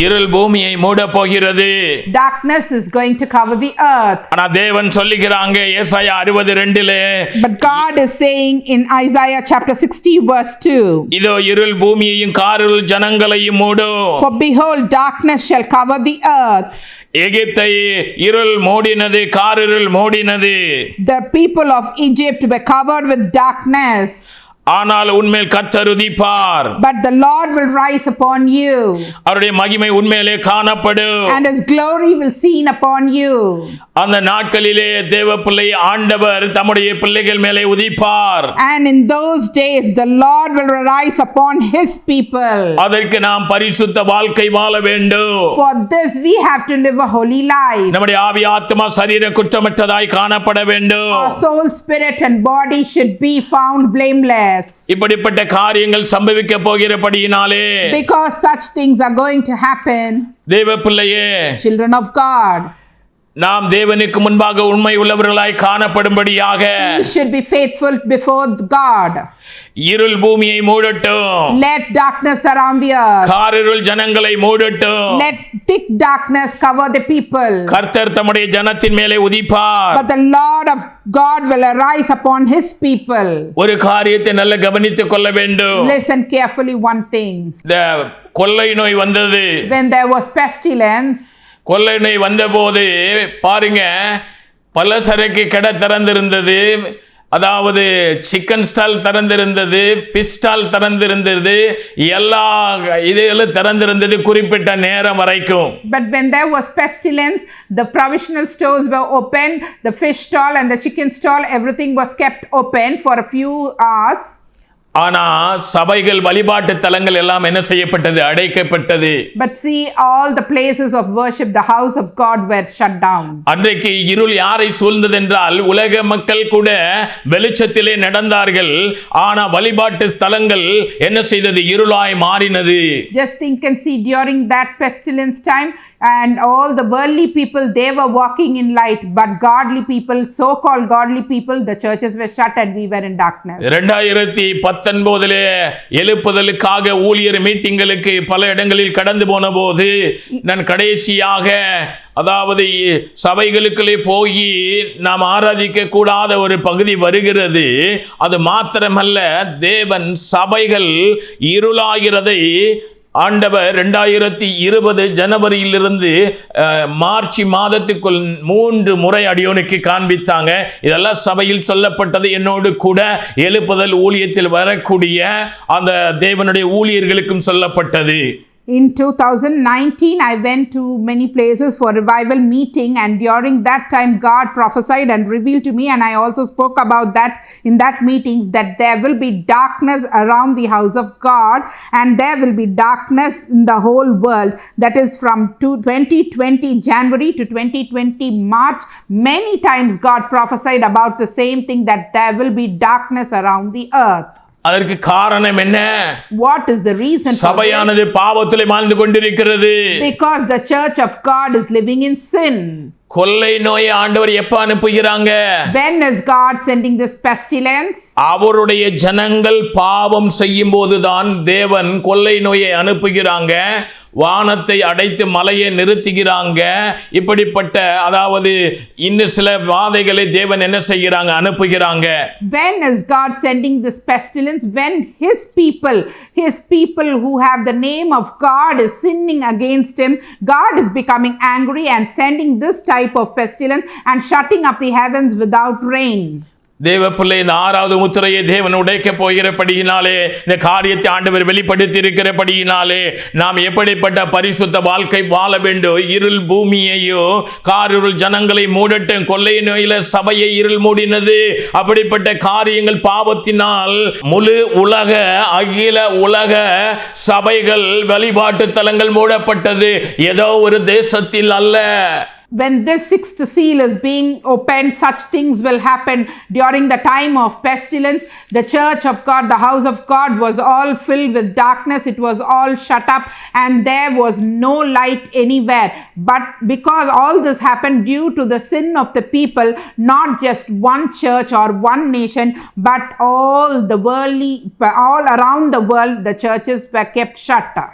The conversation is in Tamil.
இருள் பூமியை மூட போகிறது Darkness is going to cover the earth. ஆனா தேவன் சொல்லுகிறாங்க ஏசாயா அறுபது ரெண்டுல But God is saying in Isaiah chapter 60, verse 2 இதோ இருள் பூமியையும் காரிருள் ஜனங்களையும் மூடும் For behold, darkness shall cover the earth. எகிப்தை இருள் மூடினது காரிருள் மூடினது The people of Egypt were covered with darkness. ஆனால் உண்மையில் கர்த்தர் உதிப்பார் But the Lord will rise upon you, அவருடைய மகிமை உண்மையிலே காணப்படும் and his glory will seen upon you. அந்த நாட்களிலே தேவ பிள்ளை ஆண்டவர் தம்முடைய பிள்ளைகள் மேலே உதிப்பார் And in those days, the Lord will rise upon his people. அதற்கு நாம் பரிசுத்த வாழ்க்கை வாழ வேண்டும் For this, we have to live a holy life. நம்முடைய ஆவி ஆத்மா சரீர குற்றமற்றதாய் காணப்பட வேண்டும் Our soul, spirit, and body should be found blameless. இப்படிப்பட்ட காரியங்கள் சம்பவிக்க போகிறபடியினாலே Because such things are going to happen, தேவ பிள்ளையே children of God. நாம் தேவனுக்கு முன்பாக உண்மை உள்ளவர்களாய் காணப்படும்படியாக We should be faithful before God. இருள் பூமியை மூடட்டும் Let darkness surround the earth. காரிருள் ஜனங்களை மூடட்டும் Let thick darkness cover the people. கர்த்தர் தம்முடைய ஜனத்தின் மேலே உதிப்பார் But the Lord of God will arise upon his people. ஒரு காரியத்தை நல்ல கவனித்துக் கொள்ள வேண்டும் Listen carefully one thing. இந்த கொள்ளை நோய் வந்தது When there was pestilence, கொள்ளை நோய் வந்தபோது பாருங்க பலசரக்கு கடை திறந்திருந்தது அதாவது சிக்கன் ஸ்டால் திறந்திருந்தது ஃபிஷ் ஸ்டால் திறந்திருந்தது எல்லா இதுகளும் திறந்திருந்தது குறிப்பிட்ட நேரம் வரைக்கும் but when there was pestilence, the provisional stores were open, the fish stall and the chicken stall, everything was kept open for a few hours. ஆனா சபைகள் வழிபாட்டு தலங்கள் எல்லாம் என்ன செய்யப்பட்டது? அடைக்கப்பட்டது. But see, all the places of worship, the house of God, were shut down. அன்றைக்கு இருள் யாரை சூழ்ந்தது என்றால் உலக மக்கள் கூட வெளிச்சத்திலே நடந்தார்கள். ஆனா வழிபாட்டு ஸ்தலங்கள் என்ன செய்தது? இருளாய் மாறினது. Just think and see during that pestilence time, and all the worldly people they were walking in light, but godly people, so called godly people, the churches were shut and we were in darkness. இரண்டாயிரத்தி பத்தொன்பதுல எழுப்புதலுக்காக ஊழியர் மீட்டிங்களுக்கு பல இடங்களில் கடந்து போன போது நான் கடைசியாக அதாவது சபைகளுக்குள்ளே போய் நாம் ஆராதிக்க கூடாத ஒரு பகுதி வருகிறது அது மாத்திரமல்ல தேவன் சபைகள் இருளாகிறதை ஆண்டவர் ரெண்டாயிரத்தி இருபது ஜனவரியிலிருந்து மார்ச் மாதத்துக்குள் மூன்று முறை அடியோனுக்கு காண்பித்தாங்க. இதெல்லாம் சபையில் சொல்லப்பட்டது. என்னோடு கூட எழுப்புதல் ஊழியத்தில் வரக்கூடிய அந்த தேவனுடைய ஊழியர்களுக்கும் சொல்லப்பட்டது. In 2019, I went to many places for revival meeting, and during that time, God prophesied and revealed to me, and I also spoke about that in that meetings that there will be darkness around the house of God, and there will be darkness in the whole world. That is from 2020 January to 2020 March. Many times, God prophesied about the same thing that there will be darkness around the earth. அதற்கு காரணம் என்ன What is the reason for this? சபையானது பாவத்திலே வாழ்ந்து கொண்டிருக்கிறது Because the church of God is living in sin. கொள்ளை நோயை ஆண்டவர் எப்ப அனுப்புகிறாங்க When is God sending this pestilence? அவருடைய ஜனங்கள் பாவம் செய்யும் போதுதான் தேவன் கொள்ளை நோயை அனுப்புகிறாங்க வானத்தை அடைத்து மலையை நிறுத்துகிறாங்க இப்படிப்பட்ட அதாவது இன்னும் சில வாதைகளை தேவன் என்ன செய்கிறாங்க அனுப்புகிறாங்க When is God sending this pestilence? When His people, His people who have the name of God is sinning against Him, God is becoming angry and sending this type of pestilence and shutting up the heavens without rain. தேவ பிள்ளை இந்த ஆறாவது முத்திரையை தேவன் உடைக்க போகிறபடியினாலே இந்த காரியத்தை ஆண்டவர் வெளிப்படுத்தி இருக்கிறபடியினாலே நாம் எப்படிப்பட்ட பரிசுத்த வாழ்க்கை வாழ வேண்டும்? இருள் பூமியையோ காரிருள் ஜனங்களை மூடட்டும் கொள்ளை நோயில சபையை இருள் மூடினது. அப்படிப்பட்ட காரியங்கள் பாவத்தினால் முழு உலக அகில உலக சபைகள் வழிபாட்டு தலங்கள் மூடப்பட்டது. ஏதோ ஒரு தேசத்தில் அல்ல. When this sixth seal is being opened, such things will happen during the time of pestilence. The church of God, the house of God, was all filled with darkness. It was all shut up, and there was no light anywhere. But because all this happened due to the sin of the people, not just one church or one nation, but all the worldly, all around the world, the churches were kept shut.